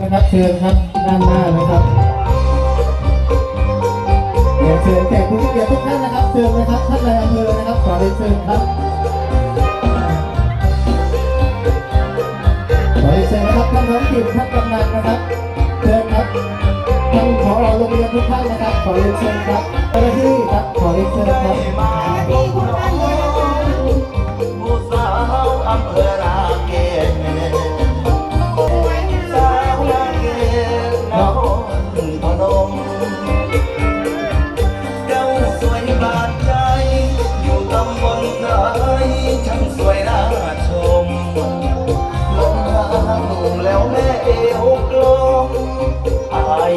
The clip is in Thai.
นะครับเชิญครับด้านหน้านะครับเรียนเชิญแขกผู้มีเกียรติทุกท่านนะครับเชิญนะครับท่านนายอำเภอนะครับขอเรียนเชิญครับขอเรียนเชิญนะครับท่านท้องถิ่นท่านกำนันนะครับเชิญครับท่านผอโรงเรียนทุกท่านนะครับขอเรียนเชิญครับเจ้าหน้าที่ครับขอเรียนเชิญครับ แล้วแม่เอวกลงอาย